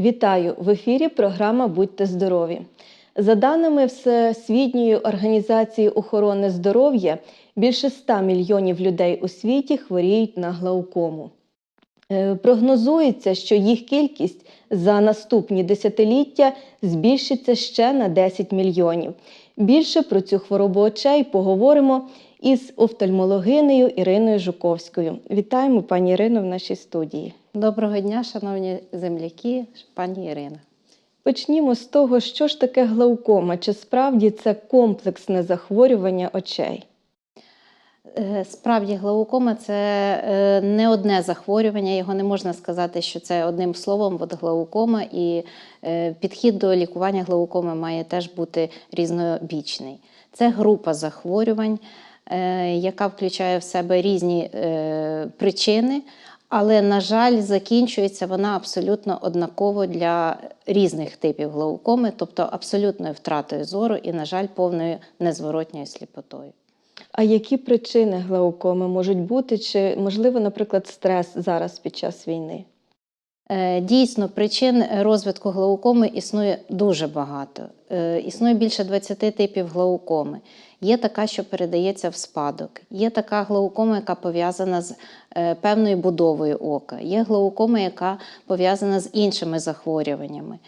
Вітаю в ефірі. Програма Будьте здорові. За даними Всесвітньої організації охорони здоров'я, більше 100 мільйонів людей у світі хворіють на глаукому. Е, Прогнозується, що їх кількість за наступні десятиліття збільшиться ще на 10 мільйонів. Більше про цю хворобу очей поговоримо із офтальмологинею Іриною Жуковською. Вітаємо пані Ірино в нашій студії. Доброго дня, шановні земляки, пані Ірина. Почнімо з того, що ж таке глаукома, чи справді це комплексне захворювання очей? Е, Справді, глаукома це е, не одне захворювання, його не можна сказати, що це одним словом от глаукома, і е, підхід до лікування глаукоми має теж бути різнобічний. Це група захворювань, яка включає в себе різні причини, але, на жаль, закінчується вона абсолютно однаково для різних типів глаукоми, тобто абсолютною втратою зору і, на жаль, повною незворотньою сліпотою. А які причини глаукоми можуть бути? Чи можливо, наприклад, стрес зараз під час війни? Е, Дійсно, причин розвитку глаукоми існує дуже багато. Е, Існує більше 20 типів глаукоми. Є така, що передається в спадок, є така глаукома, яка пов'язана з е, певною будовою ока, є глаукома, яка пов'язана з іншими захворюваннями.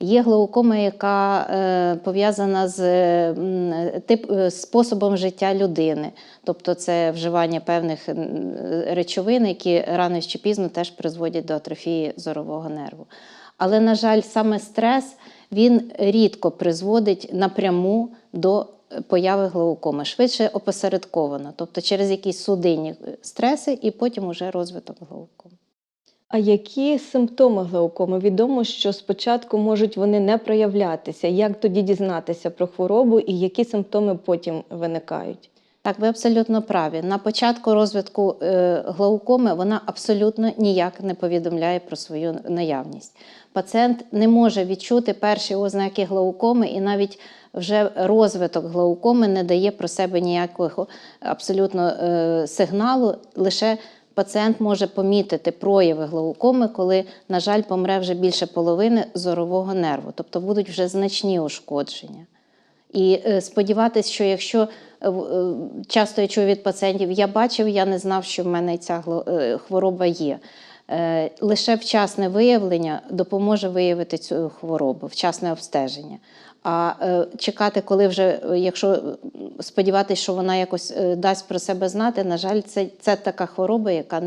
Є глаукома, яка е, пов'язана з е, тип, е, способом життя людини, тобто це вживання певних речовин, які рано чи пізно теж призводять до атрофії зорового нерву. Але, на жаль, саме стрес він рідко призводить напряму до появи глаукоми, швидше опосередковано, тобто через якісь судинні стреси і потім уже розвиток глаукоми. А які симптоми глаукоми? Відомо, що спочатку можуть вони не проявлятися. Як тоді дізнатися про хворобу і які симптоми потім виникають? Так, ви абсолютно праві. На початку розвитку е, глаукоми вона абсолютно ніяк не повідомляє про свою наявність. Пацієнт не може відчути перші ознаки глаукоми, і навіть вже розвиток глаукоми не дає про себе ніякого абсолютно е, сигналу. Лише пацієнт може помітити прояви глаукоми, коли, на жаль, помре вже більше половини зорового нерву, тобто будуть вже значні ушкодження. І е, сподіватися, що якщо е, е, часто я чую від пацієнтів, я бачив, я не знав, що в мене ця хвороба є. Лише вчасне виявлення допоможе виявити цю хворобу, вчасне обстеження. А чекати, коли вже, якщо сподіватися, що вона якось е, дасть про себе знати, на жаль, це, це така хвороба, яка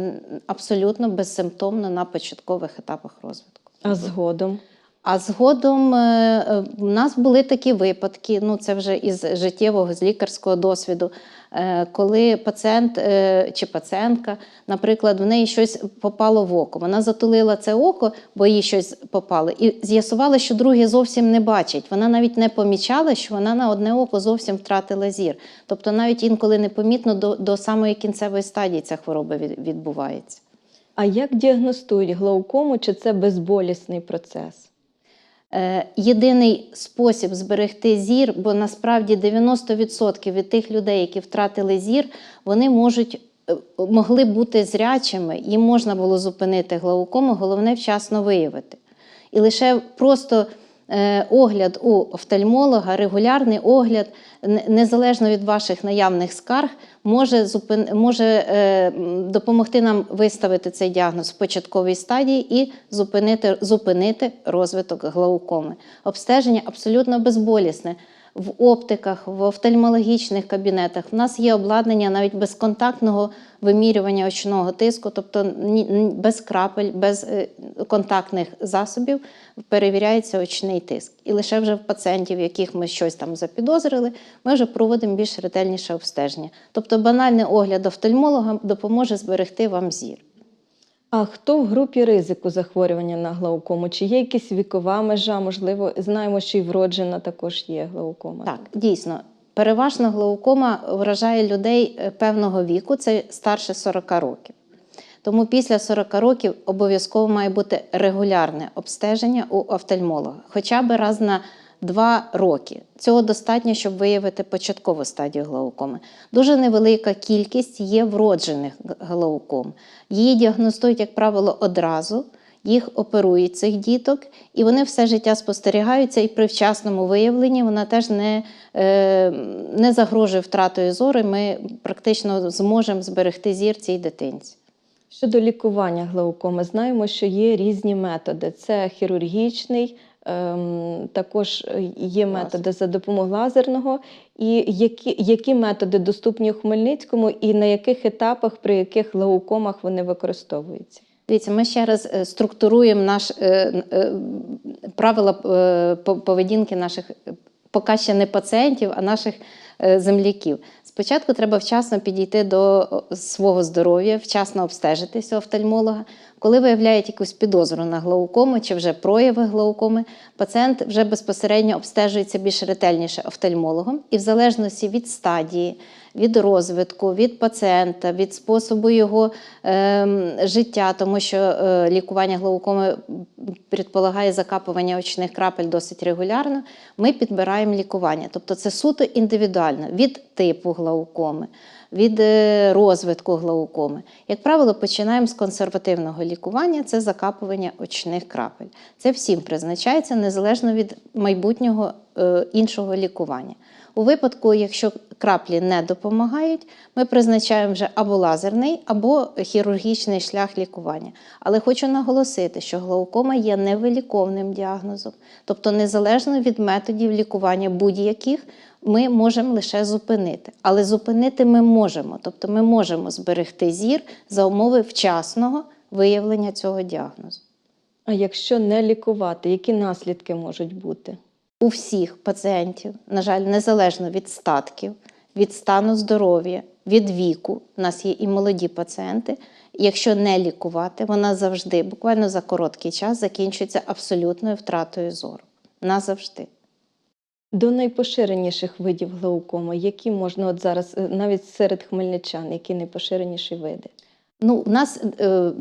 абсолютно безсимптомна на початкових етапах розвитку. А згодом? А згодом е, е, в нас були такі випадки, ну це вже із життєвого, з лікарського досвіду, коли пацієнт е, чи пацієнтка, наприклад, в неї щось попало в око. Вона затулила це око, бо їй щось попало, і з'ясувала, що друге зовсім не бачить. Вона навіть не помічала, що вона на одне око зовсім втратила зір. Тобто навіть інколи непомітно до, до самої кінцевої стадії ця хвороба відбувається. А як діагностують глаукому, чи це безболісний процес? Е, Єдиний спосіб зберегти зір, бо насправді 90% від тих людей, які втратили зір, вони можуть. е, Могли бути зрячими, їм можна було зупинити глаукому, головне вчасно виявити. І лише просто огляд у офтальмолога, регулярний огляд, незалежно від ваших наявних скарг, може, може е, допомогти нам виставити цей діагноз в початковій стадії і зупинити, зупинити розвиток глаукоми. Обстеження абсолютно безболісне. В оптиках, в офтальмологічних кабінетах в нас є обладнання навіть безконтактного вимірювання очного тиску, тобто без крапель, без е, контактних засобів перевіряється очний тиск. І лише вже в пацієнтів, яких ми щось там запідозрили, ми вже проводимо більш ретельніше обстеження. Тобто банальний огляд офтальмолога допоможе зберегти вам зір. А хто в групі ризику захворювання на глаукому? Чи є якась вікова межа? Можливо, знаємо, що і вроджена також є глаукома. Так, дійсно. Переважно глаукома вражає людей е, певного віку, це старше 40 років. Тому після 40 років обов'язково має бути регулярне обстеження у офтальмолога, хоча б раз на 2 роки. Цього достатньо, щоб виявити початкову стадію глаукоми. Дуже невелика кількість є вроджених глауком. Її діагностують, як правило, одразу. їх оперують цих діток, і вони все життя спостерігаються, і при вчасному виявленні вона теж не, е, не загрожує втратою зору. Ми практично зможемо зберегти зір цій дитинці. Щодо лікування глаукоми, знаємо, що є різні методи. Це хірургічний, також є методи за допомогою лазерного. І які, які методи доступні у Хмельницькому, і на яких етапах, при яких глаукомах вони використовуються? Дивіться, ми ще раз е, структуруємо наш, е, е, правила е, поведінки наших е, поки ще не пацієнтів, а наших е, земляків. Спочатку треба вчасно підійти до свого здоров'я, вчасно обстежитися у офтальмолога. Коли виявляють якусь підозру на глаукому чи вже прояви глаукоми, пацієнт вже безпосередньо обстежується більш ретельніше офтальмологом, і в залежності від стадії, від розвитку, від пацієнта, від способу його ем, життя, тому що е, лікування глаукоми предполагає закапування очних крапель досить регулярно, ми підбираємо лікування. Тобто це суто індивідуально від типу глаукоми, від е, розвитку глаукоми. Як правило, починаємо з консервативного лікування це закапування очних крапель. Це всім призначається незалежно від майбутнього е, іншого лікування. У випадку, якщо краплі не допомагають, ми призначаємо вже або лазерний, або хірургічний шлях лікування. Але хочу наголосити, що глаукома є невиліковним діагнозом, тобто незалежно від методів лікування будь-яких, ми можемо лише зупинити. Але зупинити ми можемо, тобто ми можемо зберегти зір за умови вчасного виявлення цього діагнозу. А якщо не лікувати, які наслідки можуть бути? у всіх пацієнтів, на жаль, незалежно від статків, від стану здоров'я, від віку. У нас є і молоді пацієнти. Якщо не лікувати, вона завжди, буквально за короткий час, закінчується абсолютною втратою зору. Назавжди. До найпоширеніших видів глаукоми, які можна от зараз е, навіть серед хмельничан, які найпоширеніші види? Ну, у нас е,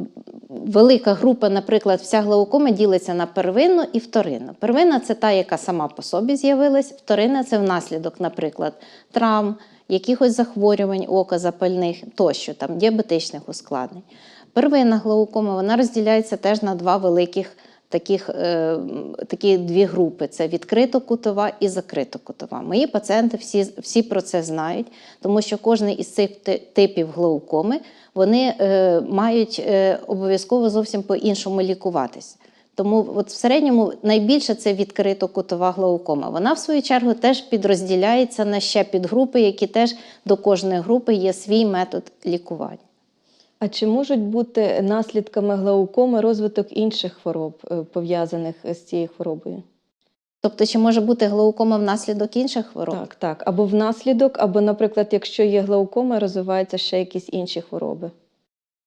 велика група, наприклад, вся глаукома ділиться на первинну і вторинну. Первинна це та, яка сама по собі з'явилась, вторинна це внаслідок, наприклад, травм, якихось захворювань ока, запальних тощо, там, діабетичних ускладнень. Первинна глаукома вона розділяється теж на два великих таких, е, такі дві групи: це відкрито-кутова і закрито-кутова. Мої пацієнти всі, всі про це знають, тому що кожен із цих типів глаукоми вони е, мають е, обов'язково зовсім по-іншому лікуватися. Тому от в середньому найбільше це відкрито-кутова глаукома. Вона, в свою чергу, теж підрозділяється на ще підгрупи, які теж до кожної групи є свій метод лікування. А чи можуть бути наслідками глаукоми розвиток інших хвороб, е, пов'язаних з цією хворобою? Тобто, чи може бути глаукома внаслідок інших хвороб? Так, так. Або внаслідок, або, наприклад, якщо є глаукома, розвиваються ще якісь інші хвороби.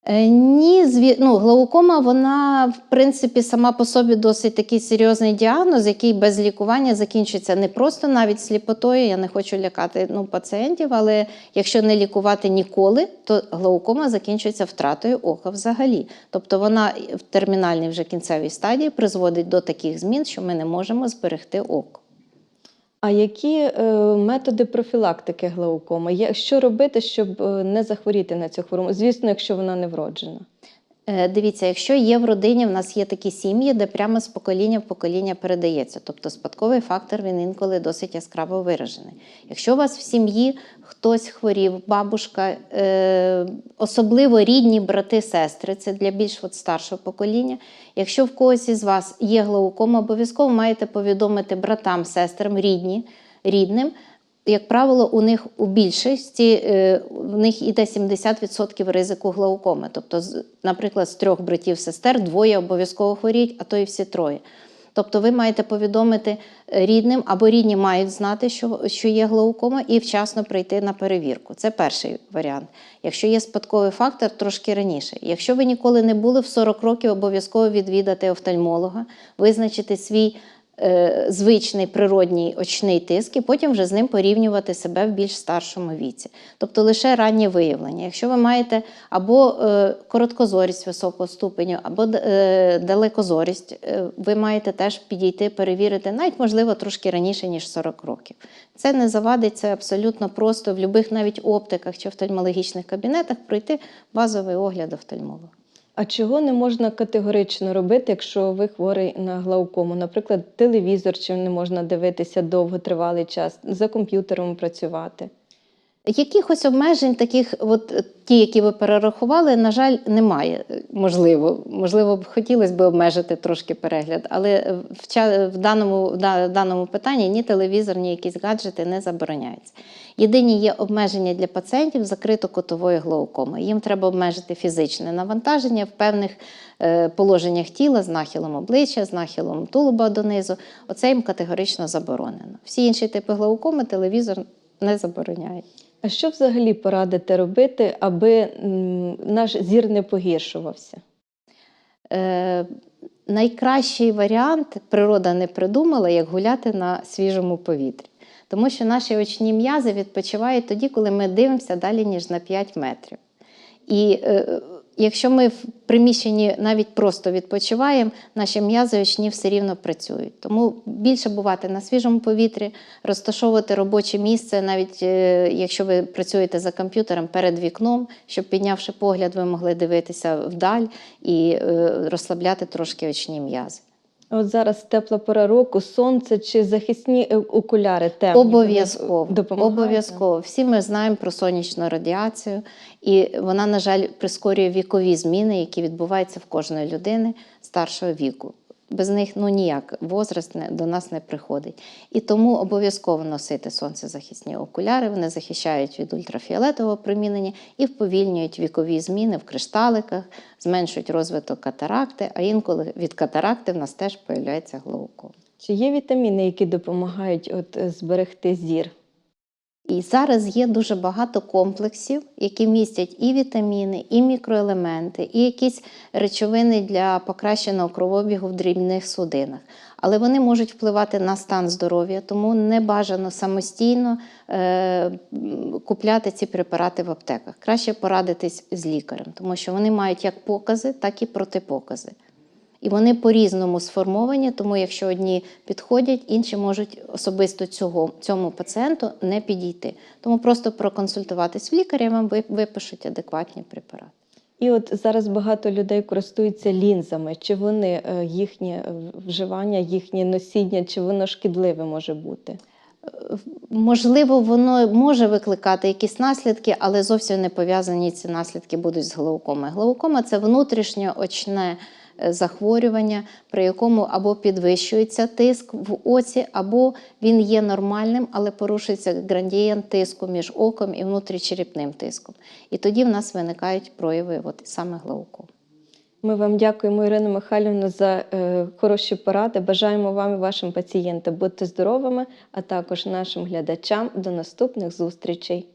Е, Ні, зві... ну, глаукома, вона, в принципі, сама по собі досить такий серйозний діагноз, який без лікування закінчиться не просто навіть сліпотою. Я не хочу лякати ну, пацієнтів, але якщо не лікувати ніколи, то глаукома закінчується втратою ока взагалі. Тобто вона в термінальній вже кінцевій стадії призводить до таких змін, що ми не можемо зберегти око. А які е, методи профілактики глаукоми? Що робити, щоб е, не захворіти на цю хворобу? Звісно, якщо вона не вроджена. Е, Дивіться, якщо є в родині, в нас є такі сім'ї, де прямо з покоління в покоління передається. Тобто спадковий фактор він інколи досить яскраво виражений. Якщо у вас в сім'ї хтось хворів, бабушка, е, особливо рідні брати, сестри, це для більш от старшого покоління. Якщо в когось із вас є глаукома, обов'язково маєте повідомити братам, сестрам, рідні, рідним. Як правило, у них у більшості е, в них іде 70% ризику глаукоми. Тобто, наприклад, з трьох братів-сестер двоє обов'язково хворіють, а то і всі троє. Тобто ви маєте повідомити рідним або рідні мають знати, що, що є глаукома, і вчасно прийти на перевірку. Це перший варіант. Якщо є спадковий фактор, трошки раніше. Якщо ви ніколи не були в 40 років, обов'язково відвідати офтальмолога, визначити свій звичний природній очний тиск, і потім вже з ним порівнювати себе в більш старшому віці. Тобто лише раннє виявлення. Якщо ви маєте або е, короткозорість високого ступеню, або е, далекозорість, е, ви маєте теж підійти, перевірити, навіть можливо трошки раніше, ніж 40 років. Це не завадить, це абсолютно просто в будь-яких навіть оптиках чи офтальмологічних кабінетах пройти базовий огляд офтальмолога. А чого не можна категорично робити, якщо ви хворий на глаукому? Наприклад, телевізор чи не можна дивитися довго тривалий час, за комп'ютером працювати? Якихось обмежень, таких, от е, ті, які ви перерахували, на жаль, немає. Можливо, можливо, б хотілося б обмежити трошки перегляд, але в, в, даному, в даному питанні ні телевізор, ні якісь гаджети не забороняються. Єдині є обмеження для пацієнтів закрито-котової глаукоми. Їм треба обмежити фізичне навантаження в певних е, положеннях тіла з нахилом обличчя, з нахилом тулуба донизу. Оце їм категорично заборонено. Всі інші типи глаукоми телевізор не забороняє. А що взагалі порадите робити, аби наш зір не погіршувався? Е, найкращий варіант природа не придумала, як гуляти на свіжому повітрі. Тому що наші очні м'язи відпочивають тоді, коли ми дивимося далі, ніж на 5 метрів. І е, якщо ми в приміщенні навіть просто відпочиваємо, наші м'язи очні все рівно працюють. Тому більше бувати на свіжому повітрі, розташовувати робоче місце, навіть е, якщо ви працюєте за комп'ютером перед вікном, щоб піднявши погляд, ви могли дивитися вдаль і е, розслабляти трошки очні м'язи. От зараз тепла пора року, сонце чи захисні е, окуляри темні? Обов'язково. Обов'язково. Всі ми знаємо про сонячну радіацію, і вона, на жаль, прискорює вікові зміни, які відбуваються в кожної людини старшого віку. Без них ну ніяк возраст не, до нас не приходить. І тому обов'язково носити сонцезахисні окуляри. Вони захищають від ультрафіолетового промінення і вповільнюють вікові зміни в кришталиках, зменшують розвиток катаракти, а інколи від катаракти в нас теж появляється глауком. Чи є вітаміни, які допомагають от, е, зберегти зір? І зараз є дуже багато комплексів, які містять і вітаміни, і мікроелементи, і якісь речовини для покращеного кровообігу в дрібних судинах. Але вони можуть впливати на стан здоров'я, тому не бажано самостійно е, купляти ці препарати в аптеках. Краще порадитись з лікарем, тому що вони мають як покази, так і протипокази. І вони по-різному сформовані, тому якщо одні підходять, інші можуть особисто цього, цьому пацієнту не підійти. Тому просто проконсультуватись в лікаря, вам випишуть адекватні препарати. І от зараз багато людей користуються лінзами. Чи вони е, їхнє е, вживання, їхнє носіння, чи воно шкідливе може бути? Можливо, воно може викликати якісь наслідки, але зовсім не пов'язані ці наслідки будуть з глаукомою. Глаукома це внутрішньоочне е, захворювання, при якому або підвищується тиск в оці, або він є нормальним, але порушується градієнт тиску між оком і внутрічерепним тиском. І тоді в нас виникають прояви от, саме глаукому. Ми вам дякуємо, Ірина Михайлівна, за е, хороші поради. Бажаємо вам і вашим пацієнтам бути здоровими, а також нашим глядачам. До наступних зустрічей.